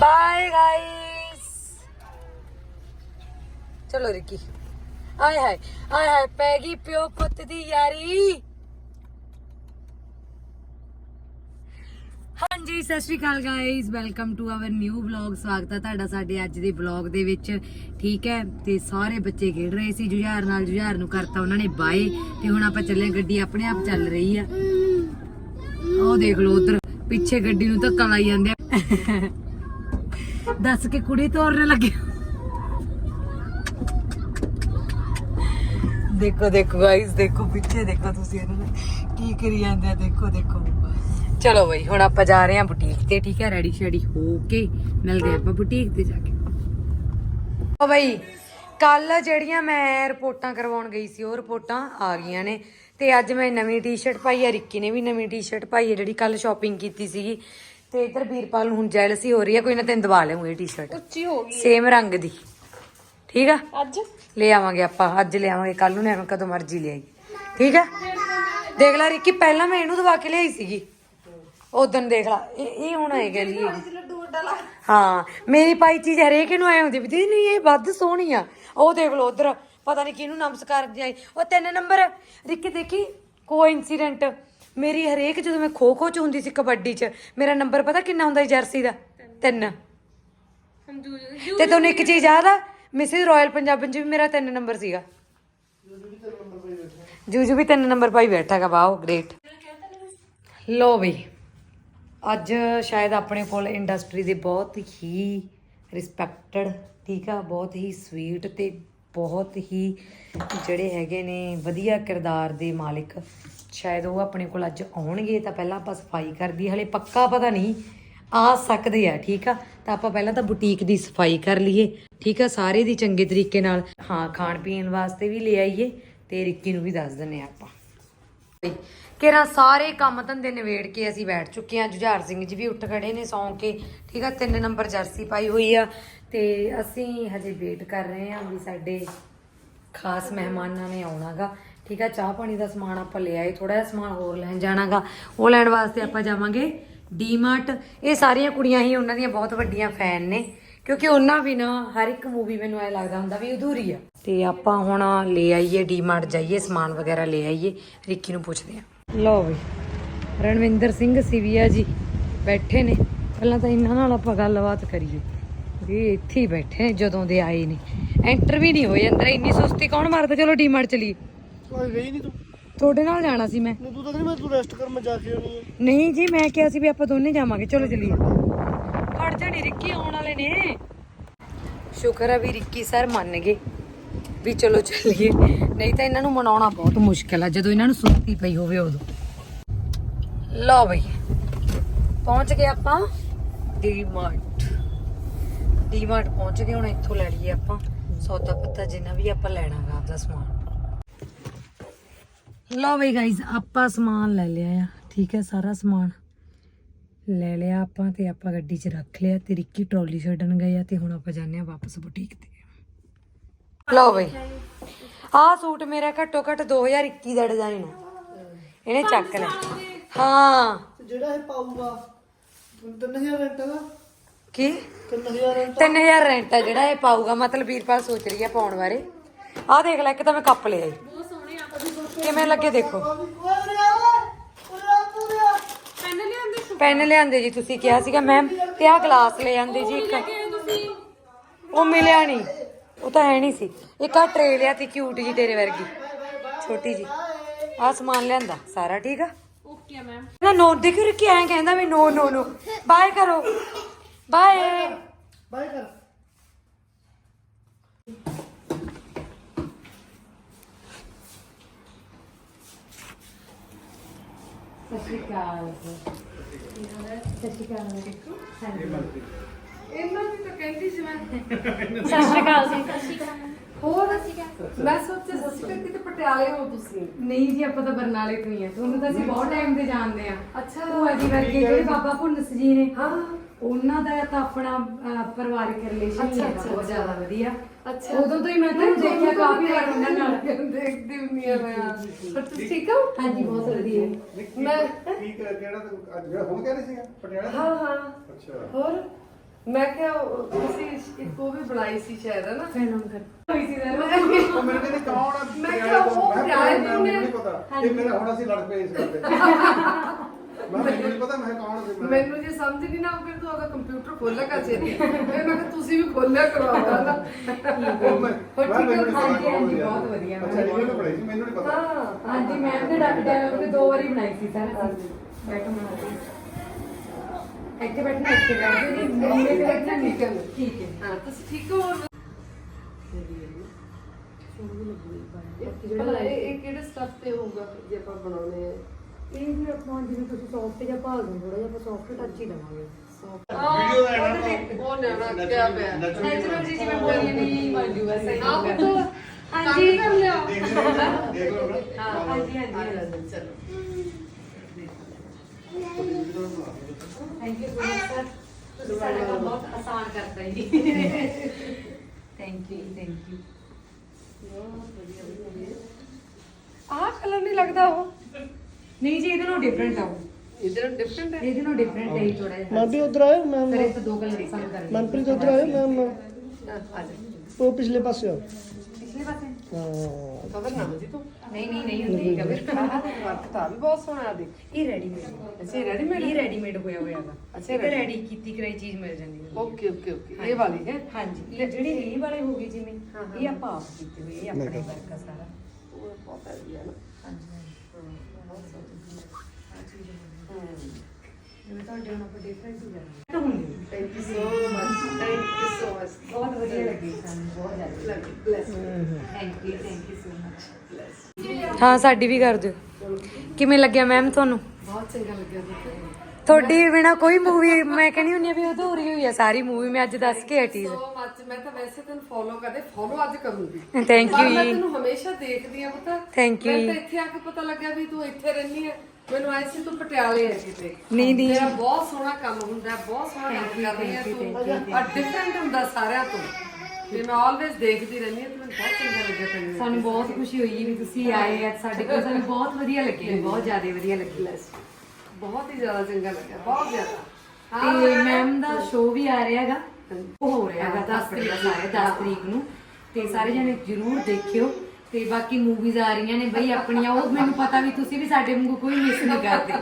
Bye guys ਚਲੋ ਰਿੱਕੀ। ਆਏ ਹਾਏ ਆਏ ਹਾਏ, ਪੈ ਗਈ ਪਿਓ ਪੁੱਤ ਦੀ ਯਾਰੀ। ਹਾਂਜੀ, ਸਤਿ ਸ਼੍ਰੀ ਅਕਾਲ guys welcome to our new vlog ਸਵਾਗਤ ਹੈ ਤੁਹਾਡਾ ਸਾਡੇ ਅੱਜ ਦੇ ਵਲੌਗ ਦੇ ਵਿੱਚ। ਠੀਕ ਹੈ, ਤੇ ਸਾਰੇ ਬੱਚੇ ਖੇਡ ਰਹੇ ਸੀ, ਜੁਝਾਰ ਨਾਲ ਜੁਝਾਰ ਨੂੰ ਕਰਤਾ ਉਹਨਾਂ ਨੇ ਬਾਏ, ਤੇ ਹੁਣ ਆਪਾਂ ਚੱਲੇ ਗੱਡੀ ਆਪਣੇ ਆਪ ਚੱਲ ਰਹੀ ਆ। ਉਹ ਦੇਖ ਲਓ ਉਧਰ, ਪਿੱਛੇ ਗੱਡੀ ਨੂੰ ਧੱਕਾ ਲਾਈ ਜਾਂਦੇ ਆ। ਦੱਸ ਕੇ ਕੁੜੀ ਤੋਰਨ ਲੱਗੇ। ਦੇਖੋ ਦੇਖੋ ਗਾਇਸ ਦੇਖੋ, ਪਿੱਛੇ ਦੇਖੋ ਤੁਸੀਂ ਇਹਨਾਂ ਨੂੰ ਕੀ ਕਰੀ ਜਾਂਦੇ ਆ, ਦੇਖੋ ਦੇਖੋ। ਚਲੋ ਬਈ, ਹੁਣ ਆਪਾਂ ਜਾ ਰਹੇ ਹਾਂ ਬੁਟੀਕ ਤੇ, ਠੀਕ ਹੈ? ਰੈਡੀ ਸ਼ੈਡੀ ਹੋ ਕੇ ਮਿਲਦੇ ਆਪਾਂ ਬੁਟੀਕ ਤੇ ਜਾ ਕੇ। ਓ ਬਈ ਕੱਲ ਜਿਹੜੀਆਂ ਮੈਂ ਰਿਪੋਰਟਾਂ ਕਰਵਾਉਣ ਗਈ ਸੀ, ਉਹ ਰਿਪੋਰਟਾਂ ਆ ਗਈਆਂ ਨੇ। ਤੇ ਅੱਜ ਮੈਂ ਨਵੀਂ ਟੀ-ਸ਼ਰਟ ਪਾਈ ਹੈ ਰਿੱਕੀ ਨੇ ਵੀ ਨਵੀਂ ਟੀ-ਸ਼ਰਟ ਪਾਈ ਹੈ ਜਿਹੜੀ ਕੱਲ ਸ਼ਾਪਿੰਗ ਕੀਤੀ ਸੀਗੀ। ਤੇ ਇਧਰ ਵੀਰਪਾਲ ਨੂੰ ਹੁਣ ਜੈਲਸੀ ਹੋ ਰਹੀ ਹੈ ਕੋਈ ਨਾ ਤੈਨੂੰ ਦਵਾ ਲਿਆਉਂਗੀ ਇਹ ਟੀ-ਸ਼ਰਟ ਉੱਚੀ ਹੋ ਗਈ ਸੇਮ ਰੰਗ ਦੀ। ਠੀਕ ਆ? ਅੱਜ? ਲੈ ਆਵਾਂਗੇ ਆਪਾਂ ਅੱਜ ਲੈ ਆਵਾਂਗੇ ਕੱਲ ਨੂੰ ਐਵੇਂ ਕਦੋਂ ਮਰਜ਼ੀ ਲੈ ਆਈ ਠੀਕ ਆ? ਦੇਖ ਲੈ ਰਿੱਕੀ ਪਹਿਲਾਂ ਮੈਂ ਇਹਨੂੰ ਦਵਾ ਕੇ ਲਿਆਈ ਸੀਗੀ। ਉਦੋਂ ਦੇਖ ਲੈ ਇਹ ਇਹ ਹੁਣ ਆਏ ਲਾ। ਹਾਂ ਮੇਰੀ ਪਾਈ ਚੀਜ਼ ਹਰੇਕ ਨੂੰ ਆਏ ਹੁੰਦੀ ਵੀ ਦੀਦੀ ਨਹੀਂ ਇਹ ਵੱਧ ਸੋਹਣੀ ਆ। ਉਹ ਦੇਖ ਲਓ ਉਧਰ ਪਤਾ ਨਹੀਂ ਕਿਹਨੂੰ ਨਮਸਕਾਰ ਜਾਈ ਉਹ ਤਿੰਨ ਨੰਬਰ ਰਿੱਕੀ ਦੇਖੀ ਕੋ ਇਨਸੀਡੈਂਟ ਮੇਰੀ ਹਰੇਕ ਜਦੋਂ ਮੈਂ ਖੋ ਖੋ ਚ ਹੁੰਦੀ ਸੀ ਕਬੱਡੀ ਚ ਮੇਰਾ ਨੰਬਰ ਪਤਾ ਕਿੰਨਾ ਹੁੰਦਾ ਸੀ ਜਰਸੀ ਦਾ? ਤਿੰਨ। ਤੇ ਤੁਹਾਨੂੰ ਇੱਕ ਚੀਜ਼ ਯਾਦ ਆ? ਮਿਸਿਸ ਰਾਇਲ ਪੰਜਾਬਨ ਚ ਵੀ ਮੇਰਾ ਤਿੰਨ ਨੰਬਰ ਸੀਗਾ। ਜੂਜੂ ਵੀ ਤਿੰਨ ਨੰਬਰ ਪਾਈ ਬੈਠਾ ਗਾ ਵਾਓ ਗ੍ਰੇਟ ਲੋ ਬਈ ਅੱਜ ਸ਼ਾਇਦ ਆਪਣੇ ਕੋਲ ਇੰਡਸਟਰੀ ਦੇ ਬਹੁਤ ਹੀ ਰਿਸਪੈਕਟਡ ਠੀਕ ਆ ਬਹੁਤ ਹੀ ਸਵੀਟ ਤੇ ਬਹੁਤ ਹੀ ਜਿਹੜੇ ਹੈਗੇ ਨੇ ਵਧੀਆ ਕਿਰਦਾਰ ਦੇ ਮਾਲਿਕ ਸ਼ਾਇਦ ਉਹ ਆਪਣੇ ਕੋਲ ਅੱਜ ਆਉਣਗੇ ਤਾਂ ਪਹਿਲਾਂ ਆਪਾਂ ਸਫ਼ਾਈ ਕਰਦੀ, ਹਲੇ ਪੱਕਾ ਪਤਾ ਨਹੀਂ, ਆ ਸਕਦੇ ਆ, ਠੀਕ ਆ? ਤਾਂ ਆਪਾਂ ਪਹਿਲਾਂ ਤਾਂ ਬੁਟੀਕ ਦੀ ਸਫ਼ਾਈ ਕਰ ਲਈਏ, ਠੀਕ ਆ? ਸਾਰੇ ਦੀ ਚੰਗੇ ਤਰੀਕੇ ਨਾਲ, ਹਾਂ, ਖਾਣ ਪੀਣ ਵਾਸਤੇ ਵੀ ਲੈ ਆਈਏ, ਤੇ ਰਿੱਕੀ ਨੂੰ ਵੀ ਦੱਸ ਦਿੰਨੇ ਆ ਆਪਾਂ। ਕਿਰਾਂ ਸਾਰੇ ਕੰਮ ਧੰਦੇ ਨਿਬੇੜ ਕੇ ਅਸੀਂ ਬੈਠ ਚੁੱਕੇ ਹਾਂ, ਜੁਝਾਰ ਸਿੰਘ ਜੀ ਵੀ ਉੱਠ ਖੜੇ ਨੇ ਸੌਂ ਕੇ, ਠੀਕ ਆ? ਤਿੰਨ ਨੰਬਰ ਜਰਸੀ ਪਾਈ ਹੋਈ ਆ, ਤੇ ਅਸੀਂ ਹਜੇ ਵੇਟ ਕਰ ਰਹੇ ਹਾਂ ਵੀ ਸਾਡੇ ਖਾਸ ਮਹਿਮਾਨਾਂ ਨੇ ਆਉਣਾਗਾ। ਠੀਕ ਆ, ਚਾਹ ਪਾਣੀ ਦਾ ਸਮਾਨ ਆਪਾਂ ਲੈ ਆਏ ਥੋੜਾ ਜਿਹਾ ਸਮਾਨ ਹੋਰ ਲੈਣ ਜਾਣਾਗਾ। ਉਹ ਲੈਣ ਵਾਸਤੇ ਆਪਾਂ ਜਾਵਾਂਗੇ ਡੀਮਾਰਟ ਇਹ ਸਾਰੀਆਂ ਕੁੜੀਆਂ ਹੀ ਉਹਨਾਂ ਦੀਆਂ ਬਹੁਤ ਵੱਡੀਆਂ ਫੈਨ ਨੇ, ਕਿਉਂਕਿ ਉਹਨਾਂ ਬਿਨਾ ਹਰ ਇੱਕ ਮੂਵੀ ਮੈਨੂੰ ਐ ਲੱਗਦਾ ਹੁੰਦਾ ਵੀ ਅਧੂਰੀ ਆ। ਤੇ ਆਪਾਂ ਹੁਣ ਲੈ ਆਈਏ ਡੀਮਾਰਟ ਜਾਈਏ, ਸਮਾਨ ਵਗੈਰਾ ਲੈ ਆਈਏ। ਰਿੱਕੀ ਨੂੰ ਪੁੱਛਦੇ ਆ ਲਓ ਵੀ, ਰਣਵਿੰਦਰ ਸਿੰਘ ਸਿਵੀਆ ਜੀ ਬੈਠੇ ਨੇ। ਪਹਿਲਾਂ ਤਾਂ ਇਹਨਾਂ ਨਾਲ ਆਪਾਂ ਗੱਲਬਾਤ ਕਰੀਏ। ਵੀ ਇੱਥੇ ਹੀ ਬੈਠੇ ਜਦੋਂ ਦੇ ਆਏ ਨੇ। ਐਂਟਰ ਵੀ ਨਹੀਂ ਹੋਏ ਅੰਦਰ, ਇੰਨੀ ਸੁਸਤੀ ਕੌਣ ਮਾਰਦਾ? ਚਲੋ ਡੀਮਾਰਟ ਚਲੀਏ। ਕੋਈ ਗਈ ਨਹੀਂ ਤੂੰ? ਤੁਹਾਡੇ ਨਾਲ ਜਾਣਾ ਸੀ ਮੈਂ। ਨੂੰ ਤੂੰ ਤਾਂ ਕਹਿੰਦੀ ਮੈਂ ਤੂੰ ਰੈਸਟ ਕਰ ਮੈਂ ਜਾ ਕੇ ਆਉਣੀ ਹੈ ਨਹੀਂ ਜੀ ਮੈਂ ਕਿਹਾ ਸੀ ਵੀ ਆਪਾਂ ਦੋਨੇ ਜਾਵਾਂਗੇ। ਚਲੋ ਚਲੀਏ। ਖੜ ਜਾਣੀ ਰਿੱਕੀ ਆਉਣ ਵਾਲੇ ਨੇ। ਸ਼ੁਕਰ ਹੈ ਵੀ ਰਿੱਕੀ ਸਰ ਮੰਨ ਗਏ ਵੀ ਚਲੋ ਚੱਲੀਏ। ਨਹੀਂ ਤਾਂ ਇਹਨਾਂ ਨੂੰ ਮਨਾਉਣਾ ਬਹੁਤ ਮੁਸ਼ਕਲ ਆ। ਜਦੋਂ ਇਹਨਾਂ ਨੂੰ ਸੁੱਤੀ ਪਈ ਹੋਵੇ ਉਦੋਂ। ਲਓ ਬਈ ਪਹੁੰਚ ਗਏ ਆਪਾਂ। ਡੀਮਾਰਟ। ਡੀਮਾਰਟ ਪਹੁੰਚ ਗਏ ਹੁਣ ਇੱਥੋਂ ਲੈ ਲਈਏ ਆਪਾਂ। ਸੌਦਾ ਪੱਤਾ ਜਿੰਨਾ ਵੀ ਆਪਾਂ ਲੈਣਾ ਗਾ ਆਪਦਾ ਸਮਾਨ। ਲਓ ਬਈ ਗਾਇਜ਼ ਆਪਾਂ ਸਮਾਨ ਲੈ ਲਿਆ ਆ। ਠੀਕ ਹੈ ਸਾਰਾ ਸਮਾਨ ਲੈ ਲਿਆ ਆਪਾਂ ਤੇ ਆਪਾਂ ਗੱਡੀ 'ਚ ਰੱਖ ਲਿਆ ਤੇ ਰਿੱਕੀ ਟਰਾਲੀ ਛੱਡਣ ਗਏ ਆ ਤੇ ਹੁਣ ਆਪਾਂ ਜਾਂਦੇ ਆ ਵਾਪਸ ਬੁਟੀਕ ਤੇ। ਲਓ ਬਈ ਆਹ ਸੂਟ ਮੇਰਾ ਘੱਟੋ ਘੱਟ 2021 ਦਾ ਡਿਜ਼ਾਈਨ ਆ। ਇਹਨੇ ਚੱਕ ਲਿਆ। ਹਾਂ। ਜਿਹੜਾ ਇਹ ਪਾਊਗਾ 3000 ਰੈਂਟ ਦਾ ਕੀ? 3000 ਰੈਂਟ 3000 ਰੈਂਟ ਆ ਜਿਹੜਾ ਇਹ ਪਾਊਗਾ। ਮਤਲਬ ਵੀਰਪਾਲ ਸੋਚ ਰਹੀ ਆ ਪਾਉਣ ਬਾਰੇ। ਆਹ ਦੇਖ ਲੈ ਇੱਕ ਤਾਂ ਮੈਂ ਕੱਪ ਲਿਆ ਈ। ਬਹੁਤ ਸੋਹਣੇ ਆਪਾਂ ਵੀ ਕਿਵੇਂ ਲੱਗੇ ਦੇਖੋ? ਪੈਨ ਲਿਆਂਦੇ ਪੈਨ ਲਿਆਂਦੇ ਜੀ ਤੁਸੀਂ ਕਿਹਾ ਸੀਗਾ ਮੈਮ ਤੇ ਆਹ ਗਲਾਸ ਲੈ ਆਂਦੇ ਜੀ ਇੱਕ। ਉਹ ਮਿਲਿਆ ਨਹੀਂ ਉਹ ਤਾਂ ਹੈ ਨਹੀਂ ਸੀ। ਇੱਕ ਆ ਟਰੇ ਲਿਆ ਤੀ ਕਿਊਟ ਜੀ ਤੇਰੇ ਵਰਗੀ। ਛੋਟੀ ਜੀ। ਆ ਸਮਾਨ ਲਿਆਂਦਾ। ਸਾਰਾ ਠੀਕ ਆ? ਓਕੇ ਮੈਮ ਨਾ ਨੋ ਦੇਖੋ ਕਿ ਐਂ ਕਹਿੰਦਾ ਵੀ ਨੋ ਨੋ ਨੋ। ਬਾਏ ਕਰੋ। ਬਾਏ ਬਾਈ ਕਰ। ਸਤਿ ਸ਼੍ਰੀ ਅਕਾਲ। ਸਤਿ ਸ਼੍ਰੀ ਅਕਾਲ ਇਹਨਾਂ ਦੀ ਤਾਂ ਕਹਿੰਦੀ ਸੀ ਮੈਂ। ਸਤਿ ਸ਼੍ਰੀ ਅਕਾਲ ਜੀ। ਸਤਿ ਸ਼੍ਰੀ ਅਕਾਲ। ਹੋਰ? ਮੈਂ ਸੋਚਿਆ ਸਤਿ ਸ਼੍ਰੀ ਅਕਾਲ ਕਿਤੇ ਪਟਿਆਲੇ ਹੋ ਤੁਸੀਂ। ਨਹੀਂ ਜੀ ਆਪਾਂ ਤਾਂ ਬਰਨਾਲੇ ਤੋਂ ਹੀ ਆ ਤੁਹਾਨੂੰ ਤਾਂ ਅਸੀਂ ਬਹੁਤ ਟਾਈਮ ਤੇ ਜਾਣਦੇ ਆ ਅੱਛਾ। ਭੂਆ ਜੀ ਵਰਗੇ ਜਿਹੜੇ ਬਾਬਾ ਭੁੰਨਸ ਜੀ ਨੇ ਹਾਂ। ਉਹਨਾਂ ਦਾ ਤਾਂ ਆਪਣਾ ਅਹ, ਪਰਿਵਾਰਿਕ ਰਿਲੇਸ਼ਨ ਅੱਛਾ, ਅੱਛਾ, ਬਹੁਤ ਜ਼ਿਆਦਾ ਵਧੀਆ। ਅੱਛਾ। ਉਦੋਂ ਤੋਂ ਹੀ ਮੈਂ ਤੁਹਾਨੂੰ ਦੇਖਿਆ ਕਾਫੀ ਵਾਰ ਉਹਨਾਂ ਨਾਲ। ਦੇਖਦੀ ਹੁੰਦੀ ਆ ਮੈਂ। ਪਰ ਤੁਸੀਂ ਠੀਕ ਹੋ? ਹਾਂਜੀ ਬਹੁਤ ਵਧੀਆ। ਮੈਂ ਠੀਕ ਹੈ ਕਿਹੜਾ ਤੂੰ ਅੱਜ ਜਿਹੜਾ ਹੁਣ ਕਹਿ ਰਹੀ ਸੀ ਪਟਿਆਲਾ? ਹਾਂ ਹਾਂ। ਅੱਛਾ। ਹੋਰ? ਮੈਂ ਕਿਹਾ ਤੁਸੀਂ ਇੱਕ ਉਹ ਵੀ ਬਣਾਈ ਸੀ ਸ਼ਾਇਦ ਹੈ ਨਾ? ਫੈਨ ਕਰ ਉਹ ਮੈਨੂੰ ਕਹਿੰਦੇ ਕੌਣ ਆ? ਮੈਂ ਕਿਹਾ ਉਹ ਮੈਂ ਪਿਆਰੇ ਨੇ। ਨਹੀਂ ਪਤਾ। ਇਹ ਮੇਰਾ ਹੁਣ ਅਸੀਂ ਲੜ ਪਏ ਇਸ ਗੱਲ ਤੇ। ਮੈਂ ਮੈਨੂੰ ਨਹੀਂ ਪਤਾ ਮੈਂ ਕੌਣ ਸੀ ਮੈਨੂੰ ਜੇ ਸਮਝ ਨਹੀਂ ਨਾ ਆਉ ਫਿਰ ਤੂੰ ਆਪਣਾ ਕੰਪਿਊਟਰ ਖੋਲਿਆ ਕਰ ਛੇਤੀ। ਫਿਰ ਮੈਂ ਕਿਹਾ ਤੁਸੀਂ ਵੀ ਖੋਲਿਆ ਕਰੋ ਆਪਣਾ ਨਾ ਮੈਂ ਹੋਰ ਮੈਂ ਠੀਕ ਮੈਨੂੰ ਨਹੀਂ ਹੈ? ਪਤਾ ਹਾਂਜੀ, ਕੌਣ ਹਾਂਜੀ, ਸੀ ਬਹੁਤ ਵਧੀਆ, ਅੱਛਾ ਇਹ ਤਾਂ ਪੜਾਈ ਸੀ ਮੈਨੂੰ ਨਹੀਂ ਪਤਾ। ਹਾਂ ਹਾਂਜੀ ਮੈਮ ਦੇ ਡਾਇਲੌਗ ਤੇ ਦੋ ਵਾਰੀ ਬਣਾਈ ਸੀ ਸਰ ਬੈਠੋ ਮੈਂ ਇੱਥੇ ਬੈਠਣਾ ਇੱਥੇ ਬੈਠੋ। ਜੀ ਮੇਰੇ ਤੇ ਬੈਠਣਾ ਠੀਕ ਹੈ। ਠੀਕ ਹੈ। ਹਾਂ ਤੁਸੀਂ ਠੀਕ ਹੋ? ਭਲਾ ਇਹ ਇਹ ਕਿਹੜੇ ਸਟੱਫ ਤੇ ਹੋਊਗਾ ਜੇ ਆਪਾਂ ਬਣਾਉਣੇ ਆ? ਇਹ ਵੀ ਆਪਾਂ ਜਿਵੇਂ ਤੁਸੀਂ ਸੌਫਟ ਜਿਹਾ ਭਾਲ ਦੋ ਥੋੜਾ ਜਿਹਾ ਆਪਾਂ ਸੌਫਟ ਟੱਚ ਹੀ ਦਵਾਂਗੇ। ਵੀਡੀਓ ਦਾ ਐਡਾ ਉਹ ਨਿਆਣਾ ਕਿਆ ਪਿਆ। ਨੈਚੁਰਲ ਜੀ ਜਿਵੇਂ ਬੋਲੀਏ ਨਹੀਂ ਬਣ ਜੂਗਾ ਸਹੀ ਆਪ ਹੋਊਗਾ। ਤੋਂ ਹਾਂਜੀ। ਕਰ ਲਿਆ। ਦੇਖ ਲਓ ਦੇਖ ਲਓ ਨਾ ਹਾਂ ਹਾਂਜੀ ਆ ਹਾਂਜੀ ਜਾ ਚਲੋ। Thank you so much sir ਤੁਸੀਂ ਸਾਡਾ ਕੰਮ ਬਹੁਤ ਆਸਾਨ ਕਰਤਾ ਜੀ। ਥੈਂਕ ਯੂ ਥੈਂਕ ਯੂ ਆਹ ਕਲਰ ਨਹੀਂ ਲੱਗਦਾ ਉਹ ਨਹੀਂ ਜੀ ਇਹਦੇ ਨਾਲੋਂ ਡਿਫਰੈਂਟ ਆ ਉਹ ਇਧਰ ਡਿਫਰੈਂਟ ਹੈ ਇਹਦੇ ਨਾਲੋਂ ਡਿਫਰੈਂਟ ਹੈ ਥੋੜਾ ਜਿਹਾ ਮੈਂ ਵੀ ਉਧਰ ਆਇਆ ਮੈਂ ਸਰ ਇਹ ਤਾਂ ਦੋ ਕਲਰ ਪਸੰਦ ਕਰ ਮਨਪ੍ਰੀਤ ਉਧਰ ਆਇਆ ਮੈਂ ਮੈਂ ਆ ਜਾ ਉਹ ਪਿਛਲੇ ਪਾਸੇ ਆ ਪਿਛਲੇ ਪਾਸੇ ਹਾਂ ਖਬਰ ਨਾ ਜੀ ਤੂੰ ਨਹੀਂ ਨਹੀਂ ਨਹੀਂ ਹੁੰਦੀ ਕਬਰ ਵਰਕ ਤਾਂ ਵੀ ਬਹੁਤ ਸੋਹਣਾ ਆ ਦੇਖ ਇਹ ਰੈਡੀਮੇਡ ਅੱਛਾ ਰੈਡੀਮੇਡ ਇਹ ਰੈਡੀਮੇਡ ਹੋਇਆ ਹੋਇਆ ਹੈਗਾ ਅੱਛਾ, ਇਹ ready- ਰੈਡੀ ਕੀਤੀ ਕਰਾਈ ਚੀਜ਼ ਮਿਲ ਜਾਂਦੀ ਹੈ ਓਕੇ ਓਕੇ ਓਕੇ ਇਹ ਵਾਲੀ ਹੈ ਹਾਂਜੀ ਇਹ ਜਿਹੜੇ ਲੀ ਵਾਲੇ ਹੋ ਗਏ ਜਿਵੇਂ ਹਾਂ, ਹਾਂ। ਇਹ ਆਪਾਂ ਆਪ ਕੀਤੇ ਹੋਏ ਇਹ ਆਪਣੇ ਵਰਕ ਆ ਸਾਰਾ ਉਹ ਬਹੁਤ ਵਧੀਆ ਨਾ ਹਾਂਜੀ ਜਿਵੇਂ ਤੁਹਾਡੇ ਹੋ ਜਾਂਦੇ ਹੁੰਦੀ thank you so much thank you so much ਬਹੁਤ ਵਧੀਆ ਲੱਗੀ ਸਾਨੂੰ ਬਹੁਤ ਜ਼ਿਆਦਾ bless thank you thank you so much ਹਾਂ ਸਾਡੀ ਵੀ ਕਰ ਦਿਓ। ਕਿਵੇਂ ਲੱਗਿਆ ਮੈਮ ਤੁਹਾਨੂੰ? ਬਹੁਤ ਚੰਗਾ ਲੱਗਿਆ ਤੁਹਾਡੀ ਬਿਨਾ ਕੋਈ ਮੂਵੀ ਮੈਂ ਕਹਿੰਦੀ ਹੁੰਦੀ ਆ ਵੀ ਅਧੂਰੀ ਹੋਈ ਆ ਸਾਰੀ ਮੂਵੀ ਮੈਂ ਅੱਜ ਦੱਸ ਕੇ ਹਟੀ ਸੋ ਮਚ ਮੈਂ ਤਾਂ ਵੈਸੇ ਤੈਨੂੰ ਫੋਲੋ ਕਰਦੇ ਫੋਲੋ ਅੱਜ ਕਰੂੰਗੀ ਥੈਂਕ ਯੂ ਮੈਂ ਤੈਨੂੰ ਹਮੇਸ਼ਾ ਦੇਖਦੀ ਆ ਪਤਾ। Thank you ਮੈਂ ਤਾਂ ਇੱਥੇ ਆ ਕੇ ਪਤਾ ਲੱਗਿਆ ਵੀ ਤੂੰ ਇੱਥੇ ਰਹਿੰਦੀ ਮੈਨੂੰ ਸੀ ਤੂੰ ਪਟਿਆਲੇ ਹੈ ਕਿਤੇ। ਨਹੀਂ ਨਹੀਂ ਤੇਰਾ ਬਹੁਤ ਸੋਹਣਾ ਕੰਮ ਹੁੰਦਾ ਹੈ, ਬਹੁਤ ਸੋਹਣਾ ਕੰਮ ਕਰਦੀ ਹੈ ਤੂੰ। ਔਰ ਡਿਫਰੈਂਟ ਹੁੰਦਾ ਸਾਰਿਆਂ ਤੋਂ। ਤੇ ਮੈਂ ਆਲਵੇਜ਼ ਦੇਖਦੀ ਰਹਿੰਦੀ ਹਾਂ ਤੇ ਮੈਨੂੰ ਬਹੁਤ ਚੰਗਾ ਲੱਗਿਆ ਤੈਨੂੰ ਸਾਨੂੰ ਬਹੁਤ ਖੁਸ਼ੀ ਹੋਈ ਜੀ ਵੀ ਤੁਸੀਂ ਆਏ ਅੱਜ ਸਾਡੇ ਕੋਲ ਸਾਨੂੰ ਬਹੁਤ ਵਧੀਆ ਲੱਗਿਆ ਬਹੁਤ ਜ਼ਿਆਦਾ ਵਧੀਆ ਲੱਗੀ। ਬਹੁਤ ਹੀ ਜ਼ਿਆਦਾ ਚੰਗਾ ਲੱਗਿਆ ਬਹੁਤ ਜ਼ਿਆਦਾ। ਤੇ ਮੈਮ ਦਾ ਸ਼ੋਅ ਵੀ ਆ ਰਿਹਾ ਹੈਗਾ। ਉਹ ਹੋ ਰਿਹਾ ਹੈਗਾ 10 ਤਰੀਕ ਦਾ ਸਾਰੇ 10 ਤਰੀਕ ਨੂੰ। ਤੇ ਸਾਰੇ ਜਣੇ ਜਰੂਰ ਦੇਖਿਓ। ਤੇ ਬਾਕੀ ਮੂਵੀਜ਼ ਆ ਰਹੀਆਂ ਨੇ ਬਈ ਆਪਣੀਆਂ। ਉਹ ਮੈਨੂੰ ਪਤਾ ਵੀ ਤੁਸੀਂ ਵੀ ਸਾਡੇ ਵਾਂਗੂ ਕੋਈ ਮਿਸ ਨਹੀਂ ਕਰਦੇ।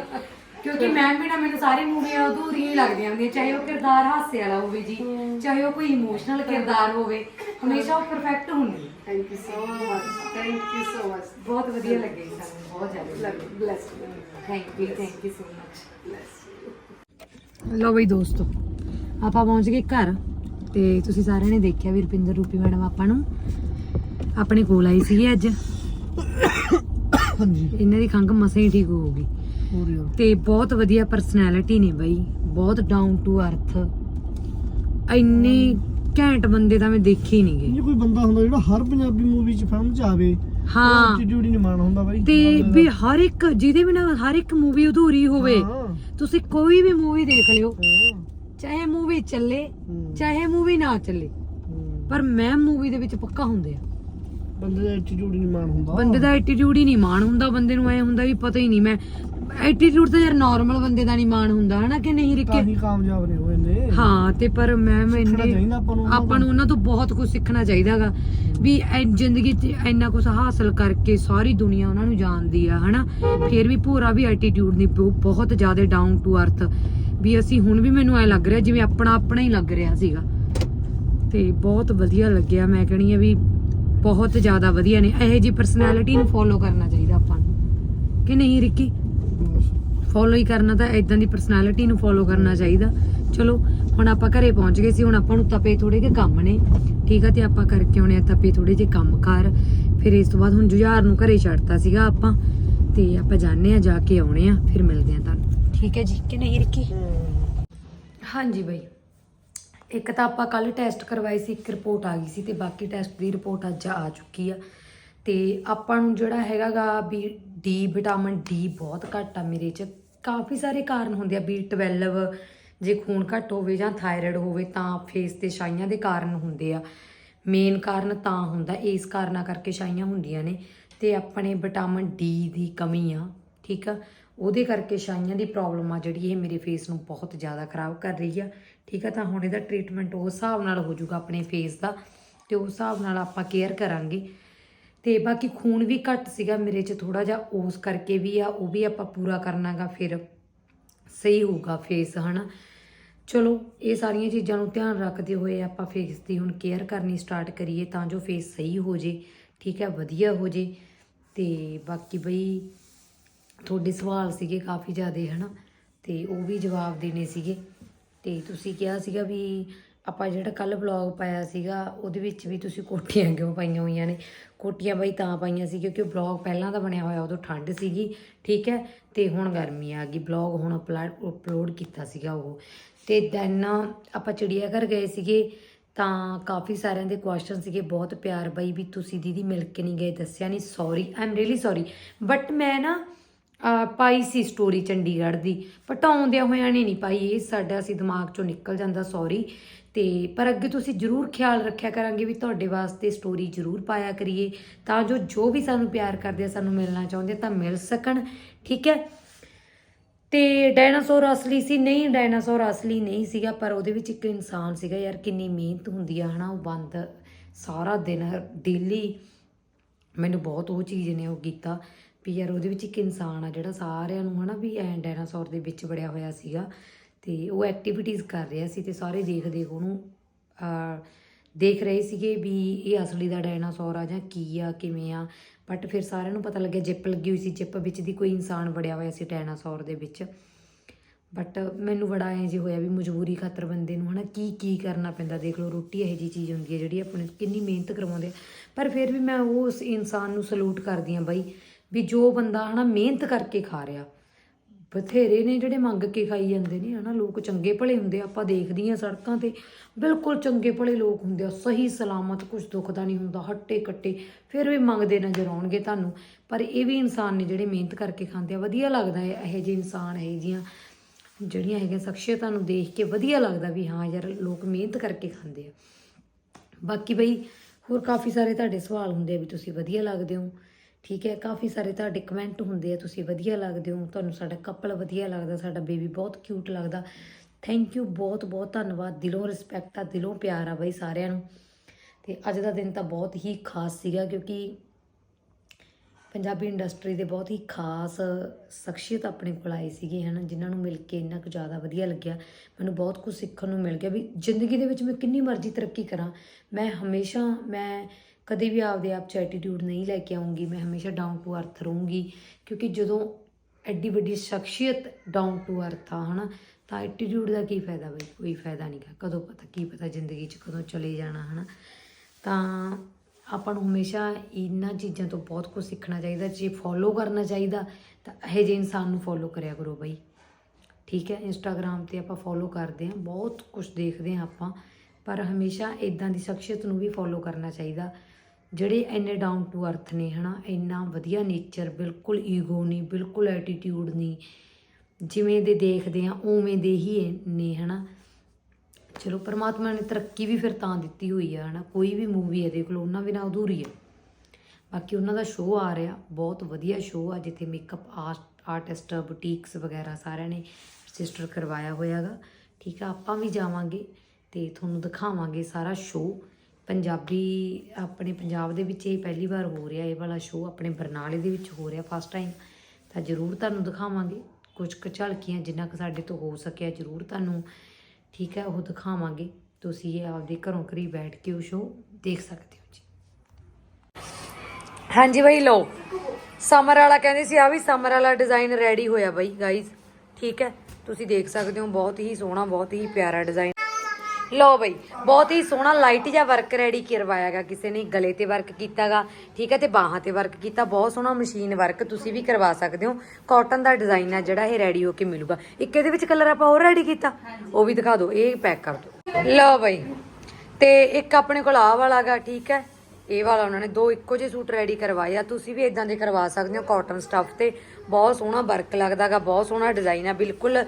ਕਿਉਂਕਿ ਮੈਮ ਬਿਨਾ ਮੈਨੂੰ ਸਾਰੀ ਮੂਵੀਆਂ ਅਧੂਰੀਆਂ ਹੀ ਲੱਗਦੀਆਂ ਹੁੰਦੀਆਂ। ਚਾਹੇ ਉਹ ਕਿਰਦਾਰ ਹਾਸੇ ਵਾਲਾ ਹੋਵੇ ਜੀ ਚਾਹੇ ਉਹ ਕੋਈ ਇਮੋਸ਼ਨਲ ਕਿਰਦਾਰ ਹੋਵੇ ਹਮੇਸ਼ਾ ਉਹ ਪਰਫੈਕਟ ਹੁੰਦੀ thank you so much thank you so much ਬਹੁਤ ਵਧੀਆ ਲੱਗੇ ਸਾਨੂੰ ਬਹੁਤ ਜ਼ਿਆਦਾ bless thank you thank you so much ਲੋ ਬਈ ਦੋਸਤੋ ਆਪਾਂ ਪਹੁੰਚ ਗਏ ਘਰ ਤੇ ਤੁਸੀਂ ਸਾਰਿਆਂ ਨੇ ਦੇਖਿਆ ਵੀ ਰੁਪਿੰਦਰ ਰੂਪੀ ਮੈਡਮ ਆਪਾਂ ਨੂੰ। ਆਪਣੇ ਕੋਲ ਆਈ ਸੀਗੀ ਅੱਜ। ਹਾਂਜੀ। ਇਹਨਾਂ ਦੀ ਖੰਘ ਮਸਾਂ ਹੀ ਠੀਕ ਹੋ ਗਈ। ਤੇ ਬਹੁਤ ਵਧੀਆ ਪਰਸਨੈਲਿਟੀ ਨੇ ਬਈ। ਬਹੁਤ ਡਾਊਨ ਟੂ ਅਰਥ ਇੰਨੇ ਘੈਂਟ ਬੰਦੇ ਤਾਂ ਮੈਂ ਦੇਖੇ ਹੀ ਨਹੀਂਗੇ। ਜੇ ਕੋਈ ਬੰਦਾ ਹੁੰਦਾ ਜਿਹੜਾ ਹਰ ਪੰਜਾਬੀ ਮੂਵੀ 'ਚ ਫਿਲਮ 'ਚ ਆਵੇ ਹਾਂ। ਐਟੀਟਿਊਡ ਹੀ ਨਹੀਂ ਮਾਣ ਹੁੰਦਾ ਬਾਈ। ਤੇ ਵੀ ਹਰ ਇੱਕ ਜਿਹਦੇ ਬਿਨਾ ਹਰ ਇੱਕ ਮੂਵੀ ਅਧੂਰੀ ਹੋਵੇ ਤੁਸੀਂ ਕੋਈ ਵੀ ਮੂਵੀ ਦੇਖ ਲਿਓ। ਚਾਹੇ ਮੂਵੀ ਚੱਲੇ ਚਾਹੇ ਮੂਵੀ ਨਾ ਚੱਲੇ। ਪਰ ਮੈਂ ਮੂਵੀ ਦੇ ਵਿੱਚ ਪੱਕਾ ਹੁੰਦੇ ਆ। ਬੰਦੇ ਦਾ ਐਟੀਟਿਊਡ ਹੀ ਨਹੀਂ ਮਾਣ ਹੁੰਦਾ। ਬੰਦੇ ਦਾ ਐਟੀਟਿਊਡ ਹੀ ਨਹੀਂ ਮਾਣ ਹੁੰਦਾ ਬੰਦੇ ਨੂੰ ਐ ਹੁੰਦਾ ਵੀ ਪਤਾ ਹੀ ਨਹੀਂ ਮੈਂ ਐਟੀਟਿਊਡ ਤਾਂ ਯਾਰ ਨਾਰਮਲ ਬੰਦੇ ਦਾ ਨਹੀਂ ਮਾਣ ਹੁੰਦਾ ਹਨਾ ਕਿ ਨਹੀਂ ਤਾਂ ਰਿੱਕੇ ਹੀ ਕਾਮਯਾਬ ਨੇ ਹੋਏ ਨੇ ਹਾਂ ਤੇ ਪਰ ਮੈਂ ਮੈਂ ਸਿੱਖਣਾ ਇੰਨੇ ਚਾਹੀਦਾ ਆਪਾਂ ਨੂੰ ਉਹਨਾਂ ਤੋਂ ਬਹੁਤ ਕੁਝ ਸਿੱਖਣਾ ਚਾਹੀਦਾਗਾ। ਵੀ ਐ ਜ਼ਿੰਦਗੀ 'ਚ ਇੰਨਾ ਕੁਝ ਹਾਸਲ ਕਰਕੇ ਸਾਰੀ ਦੁਨੀਆ ਉਹਨਾਂ ਨੂੰ ਜਾਣਦੀ ਆ ਹਨਾ? ਫਿਰ ਵੀ ਪੂਰਾ ਵੀ ਐਟੀਟਿਊਡ ਨਹੀਂ ਬਹੁ- ਬਹੁਤ ਜ਼ਿਆਦਾ ਡਾਊਨ ਟੂ ਅਰਥ ਵੀ ਅਸੀਂ ਹੁਣ ਵੀ ਮੈਨੂੰ ਐ ਲੱਗ ਰਿਹਾ ਜਿਵੇਂ ਆਪਣਾ ਆਪਣਾ ਹੀ ਲੱਗ ਰਿਹਾ ਸੀਗਾ। ਤੇ ਬਹੁਤ ਵਧੀਆ ਲੱਗਿਆ ਮੈਂ ਕਹਣੀ ਆ ਵੀ ਬਹੁਤ ਜ਼ਿਆਦਾ ਵਧੀਆ ਨੇ। ਇਹੋ ਜੀ ਪਰਸਨੈਲਿਟੀ ਨੂੰ ਫੋਲੋ ਕਰਨਾ ਚਾਹੀਦਾ ਆਪਾਂ ਨੂੰ। ਕਿ ਨਹੀਂ ਰਿੱਕੀ। ਫੋਲੋ ਹੀ ਕਰਨਾ ਤਾਂ ਇਦਾਂ ਦੀ ਪਰਸਨੈਲਿਟੀ ਨੂੰ ਫੋਲੋ ਕਰਨਾ ਚਾਹੀਦਾ। ਚਲੋ ਹੁਣ ਆਪਾਂ ਘਰੇ ਪਹੁੰਚ ਗਏ ਸੀ ਹੁਣ ਆਪਾਂ ਨੂੰ ਤਪੇ ਥੋੜੇ ਜਿਹੇ ਕੰਮ ਨੇ। ਠੀਕ ਆ ਤੇ ਆਪਾਂ ਕਰਕੇ ਆਉਣੇ ਆ ਤਪੇ ਥੋੜੇ ਜਿਹੇ ਕੰਮ ਕਰ। ਫਿਰ ਇਸ ਤੋਂ ਬਾਅਦ ਹੁਣ ਜੁਝਾਰ ਨੂੰ ਘਰੇ ਛੱਡਤਾ ਸੀਗਾ ਆਪਾਂ। ਤੇ ਆਪਾਂ ਜਾਣੇ ਆ ਜਾ ਕੇ ਆਉਣੇ ਆ ਫਿਰ ਮਿਲਦੇ ਆ ਤੁਹਾਨੂੰ। ਠੀਕ ਹੈ ਜੀ ਕਿ ਨਹੀਂ ਰਿੱਕੀ। ਹਾਂਜੀ ਬਈ। ਇੱਕ ਤਾਂ ਆਪਾਂ ਕੱਲ ਟੈਸਟ ਕਰਵਾਏ ਸੀ, ਇੱਕ ਰਿਪੋਰਟ ਆ ਗਈ ਸੀ ਤੇ ਬਾਕੀ ਟੈਸਟ ਦੀ ਰਿਪੋਰਟ ਅੱਜ ਆ ਚੁੱਕੀ ਆ। ਤੇ ਆਪਾਂ ਨੂੰ ਜਿਹੜਾ ਹੈਗਾਗਾ ਵੀ ਡੀ ਵਿਟਾਮਿਨ ਡੀ ਬਹੁਤ ਘੱਟ ਆ ਮੇਰੇ ਚ। ਕਾਫੀ ਸਾਰੇ ਕਾਰਨ ਹੁੰਦੇ ਆ B12 ਜੇ ਖੂਨ ਘੱਟ ਹੋਵੇ ਜਾਂ ਥਾਇਰਾਇਡ ਹੋਵੇ ਤਾਂ ਫੇਸ ਤੇ ਛਾਈਆਂ ਦੇ ਕਾਰਨ ਹੁੰਦੇ ਆ। ਮੇਨ ਕਾਰਨ ਤਾਂ ਹੁੰਦਾ, ਇਸ ਕਾਰਨਾਂ ਕਰਕੇ ਛਾਈਆਂ ਹੁੰਦੀਆਂ ਨੇ। ਤੇ ਆਪਣੇ ਵਿਟਾਮਿਨ ਡੀ ਦੀ ਕਮੀ ਆ, ਠੀਕ ਆ। ਉਹਦੇ ਕਰਕੇ ਛਾਈਆਂ ਦੀ ਪ੍ਰੋਬਲਮ ਆ ਜਿਹੜੀ ਇਹ ਮੇਰੇ ਫੇਸ ਨੂੰ ਬਹੁਤ ਜ਼ਿਆਦਾ ਖਰਾਬ ਕਰ ਰਹੀ ਆ। ਠੀਕ ਆ, ਤਾਂ ਹੁਣ ਇਹਦਾ ਟ੍ਰੀਟਮੈਂਟ ਉਸ ਹਿਸਾਬ ਨਾਲ ਹੋ ਜਾਊਗਾ ਆਪਣੇ ਫੇਸ ਦਾ ਤੇ ਉਸ ਹਿਸਾਬ ਨਾਲ ਆਪਾਂ ਕੇਅਰ ਕਰਾਂਗੇ। ਤੇ ਬਾਕੀ ਖੂਨ ਵੀ ਘੱਟ ਸੀਗਾ ਮੇਰੇ 'ਚ ਥੋੜਾ ਜਿਹਾ, ਉਸ ਕਰਕੇ ਵੀ ਆ, ਉਹ ਵੀ ਆਪਾਂ ਪੂਰਾ ਕਰਨਾਗਾ ਫਿਰ ਸਹੀ ਹੋਊਗਾ ਫੇਸ ਹਨਾ। ਚਲੋ, ਇਹ ਸਾਰੀਆਂ ਚੀਜ਼ਾਂ ਨੂੰ ਧਿਆਨ ਰੱਖਦੇ ਹੋਏ ਆਪਾਂ ਫੇਸ ਦੀ ਹੁਣ ਕੇਅਰ ਕਰਨੀ ਸਟਾਰਟ ਕਰੀਏ ਤਾਂ ਜੋ ਫੇਸ ਸਹੀ ਹੋ ਜੇ, ਠੀਕ ਹੈ ਵਧੀਆ ਹੋ ਜੇ। ਤੇ ਬਾਕੀ ਬਈ ਤੁਹਾਡੇ ਸਵਾਲ ਸੀਗੇ ਕਾਫੀ ਜ਼ਿਆਦੇ, ਹਨਾ? ਤੇ ਉਹ ਵੀ ਜਵਾਬ ਦੇਣੇ ਸੀਗੇ। ਤੇ ਤੁਸੀਂ ਕਿਹਾ ਸੀਗਾ ਵੀ ਆਪਾਂ ਜਿਹੜਾ ਕੱਲ ਵਲੌਗ ਪਾਇਆ ਸੀਗਾ, ਉਹਦੇ ਵਿੱਚ ਵੀ ਤੁਸੀਂ ਕੋਟੀਆਂ ਕਿਉਂ ਪਾਈਆਂ ਹੋਈਆਂ ਨੇ? ਕੋਟੀਆਂ ਬਈ ਤਾਂ ਪਾਈਆਂ ਸੀ ਕਿਉਂਕਿ ਵਲੌਗ ਪਹਿਲਾਂ ਦਾ ਬਣਿਆ ਹੋਇਆ, ਉਦੋਂ ਠੰਡ ਸੀਗੀ, ਠੀਕ ਹੈ? ਤੇ ਹੁਣ ਗਰਮੀ ਆ ਗਈ। ਵਲੌਗ ਹੁਣ ਅਪਲੋਡ ਕੀਤਾ ਸੀਗਾ ਉਹ। ਤੇ ਦੈਨ ਆਪਾਂ ਚਿੜੀਆ ਘਰ ਗਏ ਸੀਗੇ, ਤਾਂ ਕਾਫੀ ਸਾਰਿਆਂ ਦੇ ਕੁਐਸਚਨ ਸੀਗੇ, ਬਹੁਤ ਪਿਆਰ ਬਈ ਵੀ ਤੁਸੀਂ ਦੀਦੀ ਮਿਲ ਕੇ ਨਹੀਂ ਗਏ, ਦੱਸਿਆ ਨਹੀਂ sorry I am really sorry but ਮੈਂ ਨਾ ਪਾਈ ਸੀ ਸਟੋਰੀ ਚੰਡੀਗੜ੍ਹ ਦੀ। ਪਟਾਉਂਦਿਆਂ ਹੋਇਆਂ ਨੇ ਨਹੀਂ ਪਾਈ। ਇਹ ਸਾਡਾ ਅਸੀਂ ਦਿਮਾਗ ਚੋਂ ਨਿਕਲ ਜਾਂਦਾ ਸੌਰੀ ਤੇ ਪਰ ਅੱਗੇ ਤੁਸੀਂ ਜਰੂਰ ਖਿਆਲ ਰੱਖਿਆ ਕਰਾਂਗੇ ਵੀ ਤੁਹਾਡੇ ਵਾਸਤੇ ਸਟੋਰੀ ਜਰੂਰ ਪਾਇਆ ਕਰੀਏ। ਤਾਂ ਜੋ ਜੋ ਵੀ ਸਾਨੂੰ ਪਿਆਰ ਕਰਦੇ ਆ, ਸਾਨੂੰ ਮਿਲਣਾ ਚਾਹੁੰਦੇ ਤਾਂ ਮਿਲ ਸਕਣ। ਠੀਕ ਹੈ? ਤੇ ਡਾਇਨਾਸੌਰ ਅਸਲੀ ਸੀ? ਨਹੀਂ ਡਾਇਨਾਸੌਰ ਅਸਲੀ ਨਹੀਂ ਸੀਗਾ, ਪਰ ਉਹਦੇ ਵਿੱਚ ਇੱਕ ਇਨਸਾਨ ਸੀਗਾ ਯਾਰ, ਕਿੰਨੀ ਮਿਹਨਤ ਹੁੰਦੀ ਆ, ਹਨਾ? ਉਹ ਬੰਦ ਸਾਰਾ ਦਿਨ, ਡੇਲੀ। ਮੈਨੂੰ ਬਹੁਤ ਉਹ ਚੀਜ਼ ਨੇ ਉਹ ਕੀਤਾ। ਵੀ ਯਾਰ ਉਹਦੇ ਵਿੱਚ ਇੱਕ ਇਨਸਾਨ ਆ ਜਿਹੜਾ ਸਾਰਿਆਂ ਨੂੰ ਹਨਾ ਵੀ ਐਂ ਡਾਇਨਾਸੌਰ ਦੇ ਵਿੱਚ ਵੜਿਆ ਹੋਇਆ ਸੀਗਾ ਤੇ ਉਹ ਐਕਟੀਵਿਟੀਜ਼ ਕਰ ਰਿਹਾ ਸੀ ਤੇ ਸਾਰੇ ਦੇਖ ਦੇਖ ਉਹਨੂੰ ਦੇਖ ਰਹੇ ਸੀਗੇ ਵੀ ਇਹ ਅਸਲੀ ਦਾ ਡਾਇਨਾਸੌਰ ਆ ਜਾਂ ਕੀ ਆ, ਕਿਵੇਂ ਆ। ਬਟ ਫਿਰ ਸਾਰਿਆਂ ਨੂੰ ਪਤਾ ਲੱਗਿਆ ਜਿੱਪ ਲੱਗੀ ਹੋਈ ਸੀ, ਜਿੱਪ ਵਿੱਚ ਦੀ ਕੋਈ ਇਨਸਾਨ ਵੜਿਆ ਹੋਇਆ ਸੀ ਡਾਇਨਾਸੌਰ ਦੇ ਵਿੱਚ। ਬਟ ਮੈਨੂੰ ਬੜਾ ਐਂ ਜੇ ਹੋਇਆ ਵੀ ਮਜਬੂਰੀ ਖਾਤਰ ਬੰਦੇ ਨੂੰ ਹਨਾ ਕੀ ਕੀ ਕਰਨਾ ਪੈਂਦਾ। ਦੇਖ ਲਓ, ਰੋਟੀ ਇਹੋ ਜੀ ਚੀਜ਼ ਹੁੰਦੀ ਹੈ ਜਿਹੜੀ ਆਪਣੇ ਕਿੰਨੀ ਮਿਹਨਤ ਕਰਵਾਉਂਦੇ ਆ। ਪਰ ਫਿਰ ਵੀ ਮੈਂ ਉਸ ਇਨਸਾਨ ਨੂੰ ਸਲੂਟ ਕਰਦੀ ਆ ਬਾਈ। ਵੀ ਜੋ ਬੰਦਾ ਹਨਾ ਮਿਹਨਤ ਕਰਕੇ ਖਾ ਰਿਹਾ। ਬਥੇਰੇ ਨੇ ਜਿਹੜੇ ਮੰਗ ਕੇ ਖਾਈ ਜਾਂਦੇ ਨੇ ਹਨਾ ਲੋਕ ਚੰਗੇ ਭਲੇ ਹੁੰਦੇ ਆ, ਆਪਾਂ ਦੇਖਦੀ ਆ ਸੜਕਾਂ ਤੇ ਬਿਲਕੁਲ ਚੰਗੇ ਭਲੇ ਲੋਕ ਹੁੰਦੇ ਆ ਸਹੀ ਸਲਾਮਤ ਕੁਝ ਦੁਖਦਾ ਨਹੀਂ ਹੁੰਦਾ ਹੱਟੇ ਕੱਟੇ ਫਿਰ ਵੀ ਮੰਗਦੇ ਨਜ਼ਰ ਆਉਣਗੇ ਤੁਹਾਨੂੰ। ਪਰ ਇਹ ਵੀ ਇਨਸਾਨ ਨੇ ਜਿਹੜੇ ਮਿਹਨਤ ਕਰਕੇ ਖਾਂਦੇ ਆ ਵਧੀਆ ਲੱਗਦਾ ਹੈ ਇਹੋ ਜਿਹੇ ਇਨਸਾਨ ਇਹੋ ਜਿਹੀਆਂ ਜਿਹੜੀਆਂ ਹੈਗੀਆਂ ਸ਼ਖਸੀਅਤਾਂ ਨੂੰ ਦੇਖ ਕੇ ਵਧੀਆ ਲੱਗਦਾ ਵੀ ਹਾਂ ਯਾਰ ਲੋਕ ਮਿਹਨਤ ਕਰਕੇ ਖਾਂਦੇ ਆ। ਬਾਕੀ ਬਈ ਹੋਰ ਕਾਫੀ ਸਾਰੇ ਤੁਹਾਡੇ ਸਵਾਲ ਹੁੰਦੇ ਆ ਵੀ ਤੁਸੀਂ ਵਧੀਆ ਲੱਗਦੇ ਹੋ। ਠੀਕ ਹੈ, ਕਾਫੀ ਸਾਰੇ ਤੁਹਾਡੇ ਕਮੈਂਟ ਹੁੰਦੇ ਆ, ਤੁਸੀਂ ਵਧੀਆ ਲੱਗਦੇ ਹੋ, ਤੁਹਾਨੂੰ ਸਾਡਾ ਕਪਲ ਵਧੀਆ ਲੱਗਦਾ, ਸਾਡਾ ਬੇਬੀ ਬਹੁਤ ਕਿਊਟ ਲੱਗਦਾ। ਥੈਂਕ ਯੂ ਬਹੁਤ ਬਹੁਤ ਧੰਨਵਾਦ, ਦਿਲੋਂ ਰਿਸਪੈਕਟ ਆ ਦਿਲੋਂ ਪਿਆਰ ਆ ਬਈ ਸਾਰਿਆਂ ਨੂੰ। ਤੇ ਅੱਜ ਦਾ ਦਿਨ ਤਾਂ ਬਹੁਤ ਹੀ ਖਾਸ ਸੀਗਾ, ਕਿਉਂਕਿ ਪੰਜਾਬੀ ਇੰਡਸਟਰੀ ਦੇ ਬਹੁਤ ਹੀ ਖਾਸ ਸ਼ਖਸੀਅਤ ਆਪਣੇ ਕੋਲ ਆਏ ਸੀਗੇ, ਹਨ, ਜਿਨ੍ਹਾਂ ਨੂੰ ਮਿਲ ਕੇ ਇੰਨਾ ਕੁ ਜ਼ਿਆਦਾ ਵਧੀਆ ਲੱਗਿਆ। ਮੈਨੂੰ ਬਹੁਤ ਕੁਝ ਸਿੱਖਣ ਨੂੰ ਮਿਲ ਗਿਆ ਵੀ ਜ਼ਿੰਦਗੀ ਦੇ ਵਿੱਚ ਮੈਂ ਕਿੰਨੀ ਮਰਜ਼ੀ ਤਰੱਕੀ ਕਰਾਂ। ਮੈਂ ਹਮੇਸ਼ਾ, ਮੈਂ ਕਦੇ ਵੀ ਆਪਦੇ ਆਪ ਚ ਐਟੀਟਿਊਡ ਨਹੀਂ ਲੈ ਕੇ ਆਉਂਗੀ, ਮੈਂ ਹਮੇਸ਼ਾ ਡਾਊਨ ਟੂ ਅਰਥ ਰਹੂੰਗੀ, ਕਿਉਂਕਿ ਜਦੋਂ ਐਡੀ ਵੱਡੀ ਸ਼ਖਸੀਅਤ ਡਾਊਨ ਟੂ ਅਰਥ ਆ, ਹਨਾ, ਤਾਂ ਐਟੀਟਿਊਡ ਦਾ ਕੀ ਫਾਇਦਾ ਬਈ? ਕੋਈ ਫਾਇਦਾ ਨਹੀਂਗਾ ਕਦੋਂ ਪਤਾ, ਕੀ ਪਤਾ ਜ਼ਿੰਦਗੀ 'ਚ ਕਦੋਂ ਚਲੇ ਜਾਣਾ, ਹਨਾ। ਤਾਂ ਆਪਾਂ ਨੂੰ ਹਮੇਸ਼ਾ ਇਹਨਾਂ ਚੀਜ਼ਾਂ ਤੋਂ ਬਹੁਤ ਕੁਝ ਸਿੱਖਣਾ ਚਾਹੀਦਾ, ਜੇ ਫੋਲੋ ਕਰਨਾ ਚਾਹੀਦਾ, ਤਾਂ ਇਹੋ ਜਿਹੇ ਇਨਸਾਨ ਨੂੰ ਫੋਲੋ ਕਰਿਆ ਕਰੋ ਬਈ। ਠੀਕ ਹੈ ਇੰਸਟਾਗ੍ਰam ਤੇ ਆਪਾਂ ਫੋਲੋ ਕਰਦੇ ਹਾਂ, ਬਹੁਤ ਕੁਝ ਦੇਖਦੇ ਹਾਂ ਆਪਾਂ, ਪਰ ਹਮੇਸ਼ਾ ਇਦਾਂ ਦੀ ਸ਼ਖਸੀਅਤ ਨੂੰ ਵੀ ਫੋਲੋ ਕਰਨਾ ਚਾਹੀਦਾ। ਜਿਹੜੇ ਇੰਨੇ ਡਾਊਨ ਟੂ ਅਰਥ ਨੇ, ਹਨਾ, ਇੰਨਾ ਵਧੀਆ ਨੇਚਰ ਬਿਲਕੁਲ ਈਗੋ ਨਹੀਂ ਬਿਲਕੁਲ ਐਟੀਟਿਊਡ ਨਹੀਂ ਜਿਵੇਂ ਦੇ ਦੇਖਦੇ ਆ, ਉਵੇਂ ਦੇ ਹੀ ਇਹ ਨੇ, ਹਨਾ। ਚਲੋ, ਪਰਮਾਤਮਾ ਨੇ ਤਰੱਕੀ ਵੀ ਫਿਰ ਤਾਂ ਦਿੱਤੀ ਹੋਈ ਆ, ਹਨਾ। ਕੋਈ ਵੀ ਮੂਵੀ ਹੈ ਦੇਖ ਲਓ, ਉਹਨਾਂ ਬਿਨਾਂ ਅਧੂਰੀ ਹੈ ਬਾਕੀ ਉਹਨਾਂ ਦਾ ਸ਼ੋਅ ਆ ਰਿਹਾ, ਬਹੁਤ ਵਧੀਆ ਸ਼ੋਅ ਆ, ਜਿੱਥੇ ਮੇਕਅਪ ਆਰਟਿਸਟ ਬੁਟੀਕਸ ਵਗੈਰਾ ਸਾਰਿਆਂ ਨੇ ਰਜਿਸਟਰ ਕਰਵਾਇਆ ਹੋਇਆਗਾ। ਠੀਕ ਆ, ਆਪਾਂ ਵੀ ਜਾਵਾਂਗੇ ਤੇ ਤੁਹਾਨੂੰ ਦਿਖਾਵਾਂਗੇ ਸਾਰਾ ਸ਼ੋਅ ਪੰਜਾਬੀ ਆਪਣੇ ਪੰਜਾਬ ਦੇ ਵਿੱਚ ਇਹ ਪਹਿਲੀ ਵਾਰ ਹੋ ਰਿਹਾ, ਇਹ ਵਾਲਾ ਸ਼ੋਅ ਆਪਣੇ ਬਰਨਾਲੇ ਦੇ ਵਿੱਚ ਹੋ ਰਿਹਾ ਫਸਟ ਟਾਈਮ ਤਾਂ ਜ਼ਰੂਰ ਤੁਹਾਨੂੰ ਦਿਖਾਵਾਂਗੇ। ਕੁਝ ਕੁ ਝਲਕੀਆਂ ਜਿੰਨਾ ਕੁ ਸਾਡੇ ਤੋਂ ਹੋ ਸਕਿਆ ਜ਼ਰੂਰ ਤੁਹਾਨੂੰ, ਠੀਕ ਹੈ, ਉਹ ਦਿਖਾਵਾਂਗੇ। ਤੁਸੀਂ ਇਹ ਆਪਦੇ ਘਰੋਂ ਘਰੀ ਬੈਠ ਕੇ ਉਹ ਸ਼ੋਅ ਦੇਖ ਸਕਦੇ ਹੋ ਜੀ। ਹਾਂਜੀ ਬਈ ਲੋ ਸਮਰ ਵਾਲਾ ਕਹਿੰਦੇ ਸੀ ਆ ਵੀ ਸਮਰ ਵਾਲਾ ਡਿਜ਼ਾਈਨ ਰੈਡੀ ਹੋਇਆ ਬਈ ਗਾਈਜ਼ ਠੀਕ ਹੈ, ਤੁਸੀਂ ਦੇਖ ਸਕਦੇ ਹੋ, ਬਹੁਤ ਹੀ ਸੋਹਣਾ, ਬਹੁਤ ਹੀ ਪਿਆਰਾ ਡਿਜ਼ਾਈਨ ਲੋ ਬਈ ਬਹੁਤ ਹੀ ਸੋਹਣਾ ਲਾਈਟ ਜਿਹਾ ਵਰਕ ਰੈਡੀ ਕਰਵਾਇਆਗਾ ਕਿਸੇ ਨੇ ਗਲੇ ਤੇ ਵਰਕ ਕੀਤਾਗਾ ਠੀਕ ਹੈ ਤੇ ਬਾਹਾਂ ਤੇ ਵਰਕ ਕੀਤਾ ਬਹੁਤ ਸੋਹਣਾ ਮਸ਼ੀਨ ਵਰਕ ਤੁਸੀਂ ਵੀ ਕਰਵਾ ਸਕਦੇ ਹੋ ਕਾਟਨ ਦਾ ਡਿਜ਼ਾਈਨ ਹੈ ਜਿਹੜਾ ਇਹ ਰੈਡੀ ਹੋ ਕੇ ਮਿਲੂਗਾ। ਇੱਕ ਇਹਦੇ ਵਿੱਚ ਕਲਰ ਆਪਾਂ ਹੋਰ ਰੈਡੀ ਕੀਤਾ? ਉਹ ਵੀ ਦਿਖਾ ਦਿਓ ਇਹ ਪੈਕ ਕਰ ਦਿਓ। ਲਓ ਬਈ ਤੇ ਇੱਕ ਆਪਣੇ ਕੋਲ ਆਹ ਵਾਲਾਗਾ ਠੀਕ ਹੈ ਇਹ ਵਾਲਾ ਉਹਨਾਂ ਨੇ ਦੋ ਇੱਕੋ ਜਿਹੇ ਸੂਟ ਰੈਡੀ ਕਰਵਾਏ ਆ। ਤੁਸੀਂ ਵੀ ਇਦਾਂ ਦੇ ਕਰਵਾ ਸਕਦੇ ਹੋ ਕਾਟਨ ਸਟੱਫ ਤੇ। ਬਹੁਤ ਸੋਹਣਾ ਵਰਕ ਲੱਗਦਾਗਾ ਬਹੁਤ ਸੋਹਣਾ ਡਿਜ਼ਾਈਨ ਆ। ਬਿਲਕੁਲ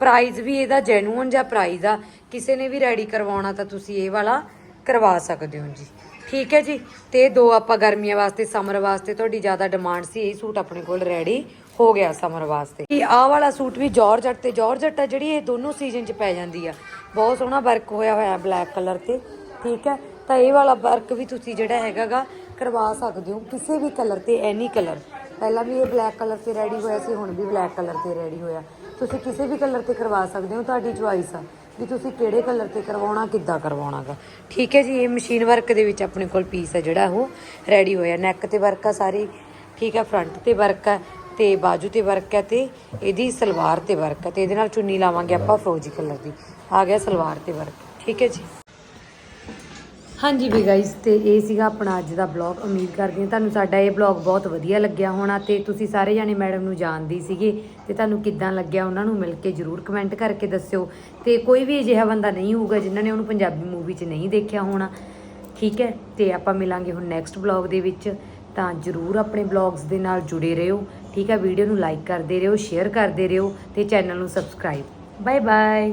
ਪ੍ਰਾਈਸ ਵੀ ਇਹਦਾ ਜੈਨੂਅਨ ਜਿਹਾ ਪ੍ਰਾਈਸ ਆ। ਕਿਸੇ ਨੇ ਵੀ ਰੈਡੀ ਕਰਵਾਉਣਾ ਤਾਂ ਤੁਸੀਂ ਇਹ ਵਾਲਾ ਕਰਵਾ ਸਕਦੇ ਹੋ ਜੀ। ਠੀਕ ਹੈ ਜੀ? ਤੇ ਦੋ ਆਪਾਂ ਗਰਮੀਆਂ ਵਾਸਤੇ ਸਮਰ ਵਾਸਤੇ ਤੁਹਾਡੀ ਜ਼ਿਆਦਾ ਡਿਮਾਂਡ ਸੀ, ਇਹ ਸੂਟ ਆਪਣੇ ਕੋਲ ਰੈਡੀ ਹੋ ਗਿਆ ਸਮਰ ਵਾਸਤੇ। ਇਹ ਆਹ ਵਾਲਾ ਸੂਟ ਵੀ ਜਾਰਜਟ ਤੇ ਜਾਰਜਟ ਆ ਜਿਹੜੀ ਇਹ ਦੋਨੋਂ ਸੀਜ਼ਨ 'ਚ ਪੈ ਜਾਂਦੀ ਆ। ਬਹੁਤ ਸੋਹਣਾ ਵਰਕ ਹੋਇਆ ਹੋਇਆ ਬਲੈਕ ਕਲਰ ਤੇ। ਠੀਕ ਹੈ? ਤਾਂ ਇਹ ਵਾਲਾ ਵਰਕ ਵੀ ਤੁਸੀਂ ਜਿਹੜਾ ਹੈਗਾਗਾ ਕਰਵਾ ਸਕਦੇ ਹੋ, ਕਿਸੇ ਵੀ ਕਲਰ ਤੇ ਐਨੀ ਕਲਰ ਪਹਿਲਾਂ ਵੀ ਇਹ ਬਲੈਕ ਕਲਰ ਤੇ ਰੈਡੀ ਹੋਇਆ ਸੀ, ਹੁਣ ਵੀ ਬਲੈਕ ਕਲਰ ਤੇ ਰੈਡੀ ਹੋਇਆ। ਤੁਸੀਂ ਕਿਸੇ ਵੀ ਕਲਰ ਤੇ ਕਰਵਾ ਸਕਦੇ ਹੋ, ਤੁਹਾਡੀ ਚੁਆਇਸ ਆ ਵੀ ਤੁਸੀਂ ਕਿਹੜੇ ਕਲਰ ਤੇ ਕਰਵਾਉਣਾ, ਕਿੱਦਾਂ ਕਰਵਾਉਣਾਗਾ। ਠੀਕ ਹੈ ਜੀ, ਇਹ ਮਸ਼ੀਨ ਵਰਕ ਦੇ ਵਿੱਚ ਆਪਣੇ ਕੋਲ ਪੀਸ ਹੈ ਜਿਹੜਾ ਉਹ ਰੈਡੀ ਹੋਇਆ। ਨੈਕ ਤੇ ਵਰਕ ਆ ਸਾਰੀ, ਠੀਕ ਹੈ ਫਰੰਟ ਤੇ ਵਰਕ ਹੈ ਤੇ ਬਾਜੂ ਤੇ ਵਰਕ ਹੈ ਤੇ ਇਹਦੀ ਸਲਵਾਰ ਤੇ ਵਰਕ ਹੈ ਤੇ ਇਹਦੇ ਨਾਲ ਚੁੰਨੀ ਲਾਵਾਂਗੇ ਆਪਾਂ ਫਰੋਜੀ ਕਲਰ ਦੀ। ਆ ਗਿਆ ਸਲਵਾਰ ਤੇ ਵਰਕ ਠੀਕ ਹੈ ਜੀ। ਹਾਂਜੀ ਵੀ ਗਾਇਸ ਤੇ ਇਹ ਸੀਗਾ ਆਪਣਾ ਅੱਜ ਦਾ ਬਲੌਗ ਉਮੀਦ ਕਰਦੀ ਹਾਂ ਤੁਹਾਨੂੰ ਸਾਡਾ ਇਹ ਬਲੌਗ ਬਹੁਤ ਵਧੀਆ ਲੱਗਿਆ ਹੋਣਾ ਤੇ ਤੁਸੀਂ ਸਾਰੇ ਜਾਣੇ ਮੈਡਮ ਨੂੰ ਜਾਣਦੇ ਸੀਗੇ ਤੇ ਤੁਹਾਨੂੰ ਕਿੱਦਾਂ ਲੱਗਿਆ ਉਹਨਾਂ ਨੂੰ ਮਿਲ ਕੇ ਜਰੂਰ ਕਮੈਂਟ ਕਰਕੇ ਦੱਸਿਓ। ਤੇ ਕੋਈ ਵੀ ਅਜਿਹਾ ਬੰਦਾ ਨਹੀਂ ਹੋਊਗਾ ਜਿਨ੍ਹਾਂ ਨੇ ਉਹਨੂੰ ਪੰਜਾਬੀ ਮੂਵੀ 'ਚ ਨਹੀਂ ਦੇਖਿਆ ਹੋਣਾ। ਠੀਕ ਹੈ? ਤੇ ਆਪਾਂ ਮਿਲਾਂਗੇ ਹੁਣ ਨੈਕਸਟ ਬਲੌਗ ਦੇ ਵਿੱਚ। ਤਾਂ ਜਰੂਰ ਆਪਣੇ ਬਲੌਗਸ ਦੇ ਨਾਲ ਜੁੜੇ ਰਹੋ। ਠੀਕ ਹੈ? ਵੀਡੀਓ ਨੂੰ ਲਾਈਕ ਕਰਦੇ ਰਹੋ ਸ਼ੇਅਰ ਕਰਦੇ ਰਹੋ ਤੇ ਚੈਨਲ ਨੂੰ ਸਬਸਕ੍ਰਾਈਬ ਬਾਏ ਬਾਏ